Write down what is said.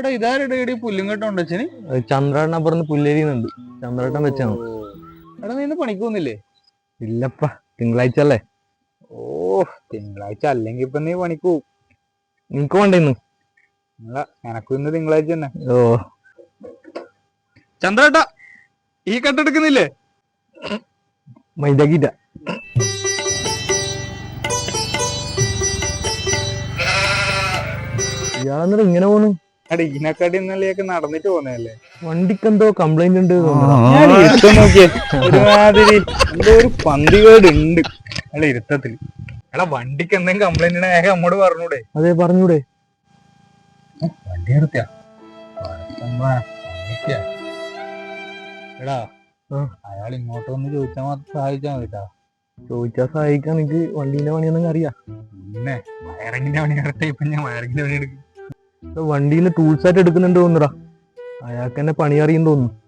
എടാ ഇതാരുടെ പുല്ലും കെട്ടുണ്ട് അച്ഛന് ചന്ദ്രേട്ടൻ അപ്പുറത്ത് പുല്ലേരിന്നുണ്ട് ചന്ദ്രേട്ടൻ വെച്ചാണ്. എടാ നീ ഇന്ന് പണിക്ക് പോകുന്നില്ലേ? ഇല്ലപ്പ തിങ്കളാഴ്ച അല്ലേ? ഓ തിങ്കളാഴ്ച അല്ലെങ്കിൽ ഇപ്പൊ നീ പണിക്ക് പോകും നിനക്ക് ഇല്ല എനക്കും ഇന്ന് തിങ്കളാഴ്ച തന്നെ. ഓ. ചന്ദ്രേട്ട ഈ കെട്ടെടുക്കുന്നില്ലേ മൈദാക്കിട്ട ഇയാളെന്നിട്ട് ഇങ്ങനെ പോന്നു എടാ ഇതിനെക്കാട്ടി ഇന്നലെയൊക്കെ നടന്നിട്ട് പോന്നതല്ലേ? വണ്ടിക്ക് എന്തോ കംപ്ലൈന്റ് ഉണ്ട്. ഞാൻ ഇരുത്തം നോക്കിയേ. ഒരുമാതിരി എന്തോ ഒരു പന്തികേട് ഉണ്ട് അല്ല ഇരുത്തത്തിൽ എടാ വണ്ടിക്ക് എന്തെങ്കിലും കംപ്ലൈന്റ് ഉണ്ടെങ്കിൽ നമ്മോട് പറഞ്ഞൂടെ. അതെ പറഞ്ഞൂടെ. വണ്ടി നിർത്തിയാ? എടാ. അയാൾ ഇങ്ങോട്ട് വന്ന് ചോദിച്ചാൽ മാത്രം സഹായിച്ചാ മതി കേട്ടാ ചോദിച്ചാ സഹായിക്കാൻ എനിക്ക് വണ്ടീന്റെ പണിയൊന്നും അറിയാം പിന്നെ വയറിങ്ങിന്റെ പണി എടുത്ത ഇപ്പൊ ഞാൻ വയറിങ്ങിന്റെ പണി എടുക്കും വണ്ടിയിൽ ടൂൾസ് ആയിട്ട് എടുക്കുന്നുണ്ട് തോന്നുടാ അയാൾക്ക് എന്നെ പണി അറിയും തോന്നുന്നു.